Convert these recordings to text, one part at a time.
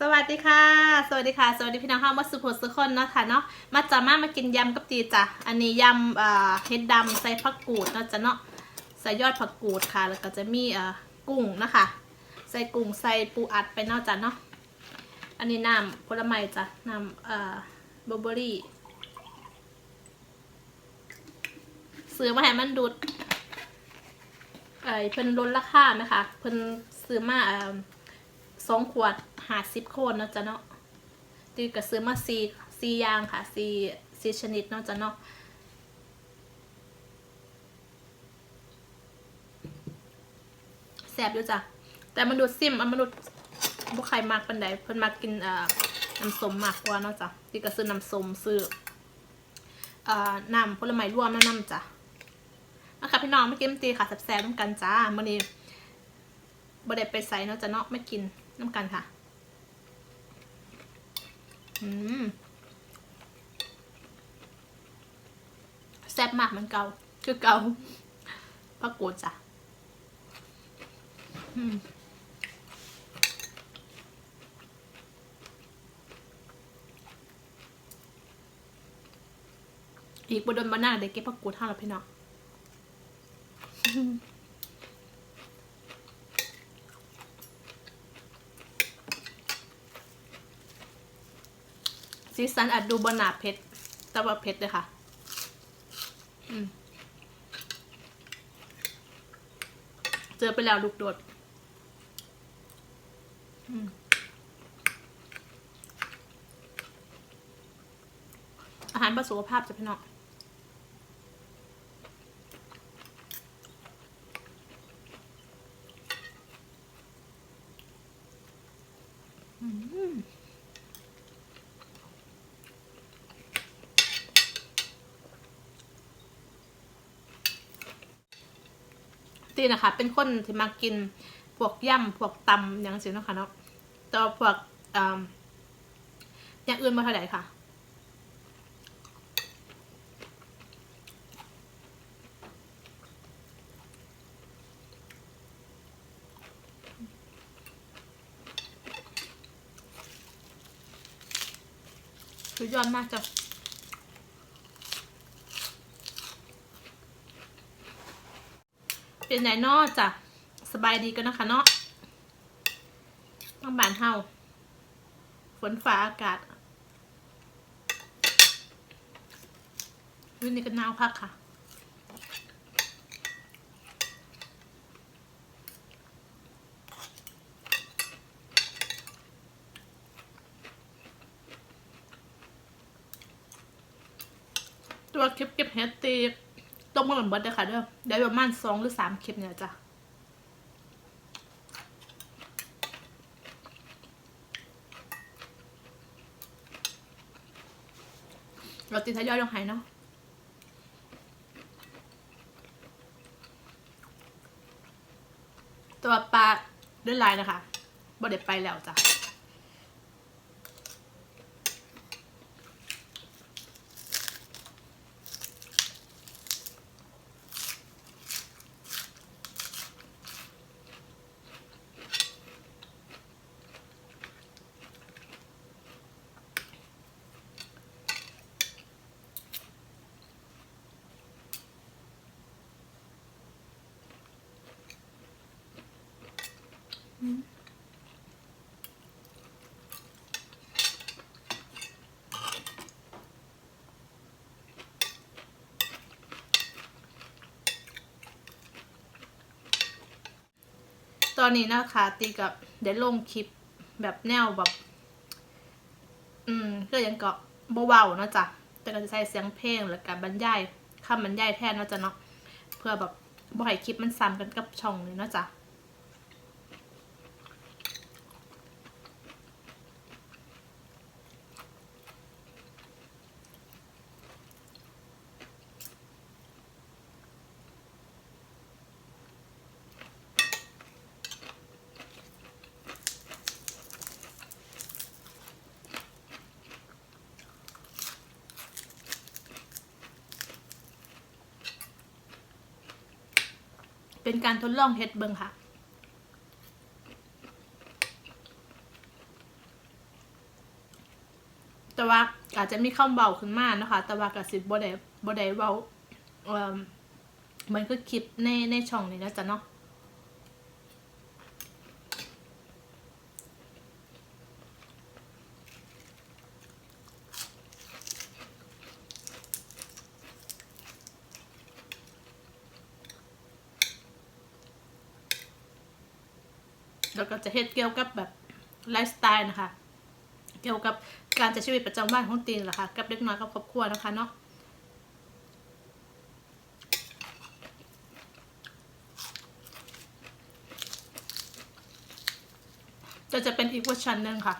สวัสดีค่ะ สวัสดีค่ะ สวัสดีพี่น้องข้าวมาสุโขสุคนเนาะค่ะเนาะ มาจ้ามามากินยำกับจีจ้ะ อันนี้ยำเอ่อเห็ดดำใส่ผักกูดเนาะจ้ะเนาะ ใส่ยอดผักกูดค่ะ แล้วก็จะมีเอ่อกุ้งนะคะ ใส่กุ้งใส่ปูอัดไปเนาะจ้ะเนาะ อันนี้น้ำผลไม้จ้ะ น้ำเอ่อบลูเบอรี่ซื้อมาให้มันดูดเอ่อเพิ่นลดราคาไหมคะ เพิ่นซื้อมาเอ่อ สองขวดหาสิบโคนเนาะจ้ะเนาะตีก็ซื้อมาสี่สี่ยางค่ะสี่สี่ชนิดเนาะจ้ะเนาะแสบอยู่จ้ะแต่มันดูซิมอันมันดูดบ่ใครมากปันใดเพิ่นมากินเอ่อน้ำส้มมากกว่าเนาะจ้ะตีก็ซื้อน้ำส้มซื้อเอ่อน้ำผลไม้รวมมาน้ำจ้ะนะคะพี่น้องไม่กินตีค่ะแซ่บๆน้ำกันจ้ามื่อนี้บดเด็ไปใส่เนาะจะเนาะไม่กิน น้ำกันค่ะ อืมแซ่บมากเหมันเกาคือเกาพักโกดจ้ะอืมอีกบดนบานาเด็กเก็บพักโกดท่าแล้วพี่น้อง ซีซันอาจดูบนหนาเพชรแต่ว่าเพชรเลยค่ะ เจอไปแล้วลูกโดดอาหารเพื่อสุขภาพจะพี่น้อง ตีนะคะ เป็นคนที่มากินพวกย่ำพวกตำอย่างสิเนะคะเนาะต่ว่าพวกอ่าอย่างอื่นมาเท่าไหร่ค่ะคือยอดมากจ้ะ เป็นไหนนอจ้ะสบายดีกันนะคะเนาะต้องบานเฮาฝนฟ้าอากาศวันนี้ก็นาวพักค่ะตัวคลิปเก็บเฮ็ดตี ต้มมาเหมือนเบิร์ดเลยค่ะเด้อเดี๋ยวประมาณสองหรือสามคลิปเนี่ยจ้ะเราติดทยอยลงหายเนาะตัวปลาด้วยลายนะคะบ่ได้ไปแล้วจ้ะ ตอนนี้นะคะตีกับเดี๋ยวลงคลิปแบบแนวแบบ อืมก็ยังเกาะเบาๆเนาะจ๊ะแต่ก็จะใช้เสียงเพลงหรือการบรรยายคำบรรยายแทนเนาะจ๊ะเนาะเพื่อแบบบ่ให้คลิปมันซ้ำกันกับช่องเลยเนาะจ๊ะ เป็นการทดลองเฮ็ดเบิ่งค่ะแต่ว่าอาจจะมีคำเบาขึ้นมานะคะ แต่ว่ากับสิบบอดายบอดายเบาเออมันก็คลิปในในช่องนี้นะจ๊ะเนาะ แล้วก็จะเฮ็ดเกี่ยวกับแบบไลฟ์สไตล์นะคะ เกี่ยวกับการใช้ชีวิตประจำวันของตีนแหละค่ะ กับเด็กน้อยกับครอบครัวนะคะเนาะจะจะเป็นอีกเวอร์ชันหนึ่งค่ะ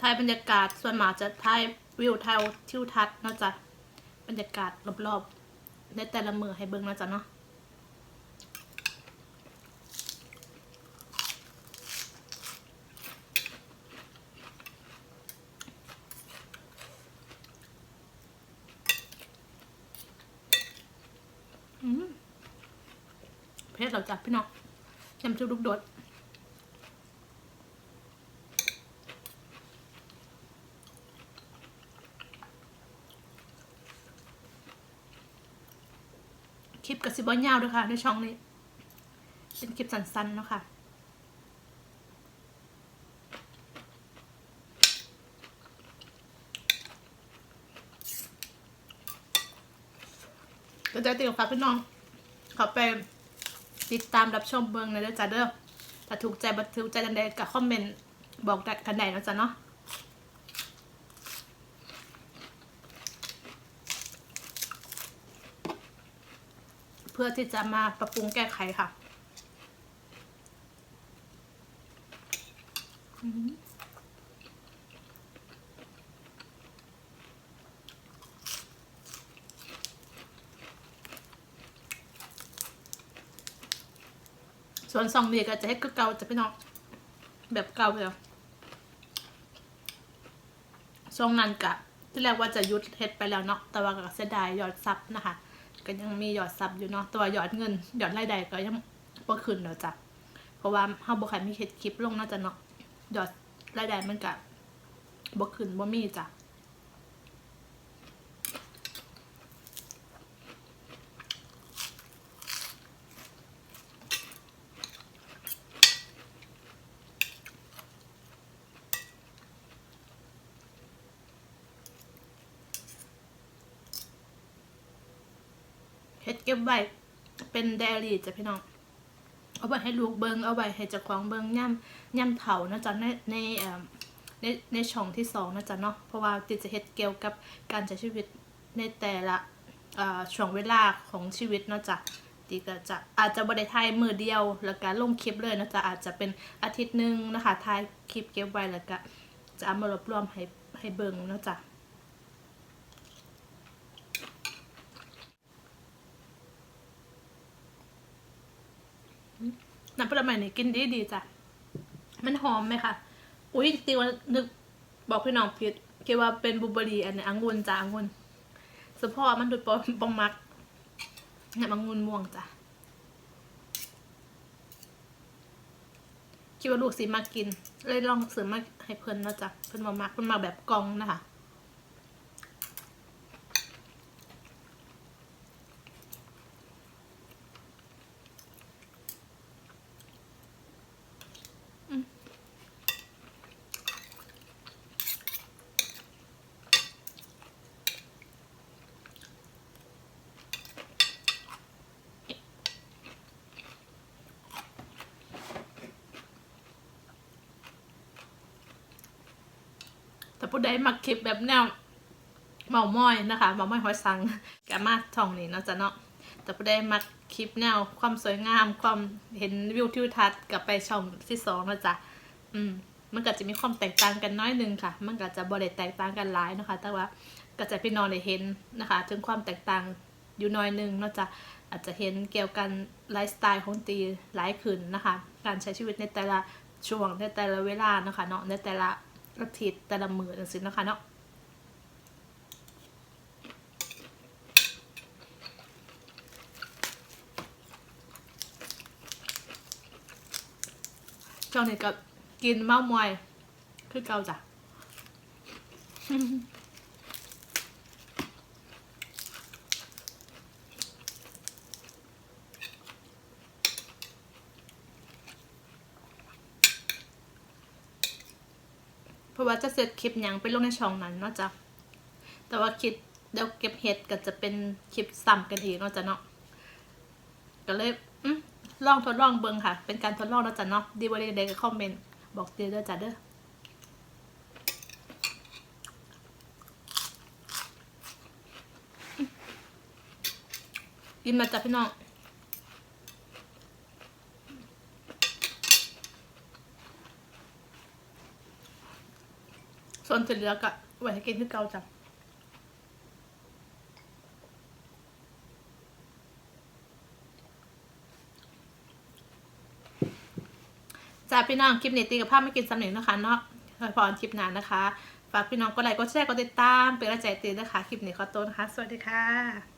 ถ่ายบรรยากาศส่วนมากจะถ่ายวิวถ่ายทิวทัศน์นาะจ๊ะบรรยากาศรอบๆในแต่ละมือให้เบิ่งนะจ๊ะเนาะ อืม เรเราจับพี่น้องยำจุลูกโดดคลิปกับสิบวันยาวด้วยค่ะ ในช่องนี้ เป็นคลิปสั้นๆเนาะค่ะก็จะติดฝากพี่น้องขอไป ติดตามรับชมเบิงในเด้อจ้าเด้อถ้าถูกใจบันทึกใจกันใดกับคอมเมนต์บอกกันใดเนาะจ้ะเนาะเพื่อที่จะมาปรับปรุงแก้ไขค่ะอื ส่วนซองนี้ก็จะให้ก็เก่าจะพี่น้องแบบเก่าเลยซองนั้นกะที่แรกว่าจะยุดเฮ็ดไปแล้วเนาะแต่ว่าก็เสียดายยอดซับนะคะก็ยังมียอดซับอยู่เนาะแต่ว่ายอดเงินยอดรายได้ก็ยังบ่ขึ้นเนาะจ้ะเพราะว่าเฮาบ่คันมีเฮ็ดคลิปลงเนาจะเนาะยอดรายได้มันก็บ่ขึ้นบ่มีจ้ะ เฮ็ดเก็บไว้เป็นไดอารี่จ้ะพี่น้อง เอาไว้ให้ลูกเบิงเอาไว้ให้เจ้าของเบิงย่ำย่ำเถานะจ๊ะในในเอ่อในในช่องที่สองนะจ๊ะเนาะเพราะว่าติดจะเฮ็ดเกี่ยวกับการใช้ชีวิตในแต่ละเอ่อช่วงเวลาของชีวิตเนาะจ๊ะตีก็จะอาจจะบ่ได้ถ่ายมือเดียว แล้วก็ลงคลิปเลยนะจ๊ะอาจจะเป็นอาทิตย์หนึ่งนะคะถ่ายคลิปเก็บไว้แล้วก็จะเอามารวบรวมให้ให้เบิงเนาะจ๊ะ น้ำผลไม้นี่กินดีดีจ้ะ มันหอมไหมคะ อุ้ยตีว่านึกบอกพี่น้องผิดคิดว่าเป็นบลูเบอรี่อันนี้องุ่นจ้ะองุ่นสะพอมันดูดปอปองมักเนี่ยองุ่นม่วงจ้ะคิดว่าลูกสีมากิน เลยลองซื้อมาให้เพิ่นนะจ้ะเพิ่นมามักเพิ่นมาแบบกองนะคะ ผู้ใดมักคลิปแบบแนวเมาม้อยนะคะเมาม้อยหอยสังกามาท่องนี่เนาะจ้ะเนาะแต่ผู้ใดมักคลิปแนวความสวยงาม ความเห็นวิวทิวทัศน์กับไปช่องที่สองนะจ๊ะอืมมันก็จะมีความแตกต่างกันน้อยนึงค่ะ มันก็จะบริแตกต่างกันหลายนะคะ แต่ว่าก็จะพี่น้องได้เห็นนะคะ ถึงความแตกต่างอยู่น้อยนึงเนาะจ๊ะอาจจะเห็นเกี่ยวกันไลฟ์สไตล์ของตีหลายขึ้นนะคะ การใช้ชีวิตในแต่ละช่วงในแต่ละเวลานะคะเนาะในแต่ละ อาทิตย์แต่ละมือจังสินะคะเนาะช่วงนี้ก็กินเมามอย คือเก่าจ้ะ เพราะ ว่าจะเสร็จคลิปยังไปลงในช่องนั้นเนาะจ้ะแต่ว่าคลิปเดี๋ยวเก็บเห็ดก็จะเป็นคลิปซ้ำกันอีกเนาะจ้ะเนาะก็เลยอืมลองทดลองเบิ่งค่ะ เป็นการทดลองเนาะจ้ะเนาะดีบ่ดีเดก็คอมเมนต์บอกเด้อเด้อจ้ะเด้อกินมาจ้ะพี่น้อง ส่วนที่เหลือก็ไหวให้กินที่เก่าจังจ้าพี่น้องคลิปนี้ตีกับภาพไม่กินสำเนียงนะคะเนาะคอยพรคลิปน้านะคะ ฝากพี่น้องกดไลค์กดแชร์กดติดตามเป็นกำลังใจตีนะคะ คลิปนี้ขอตัวนะคะ สวัสดีค่ะ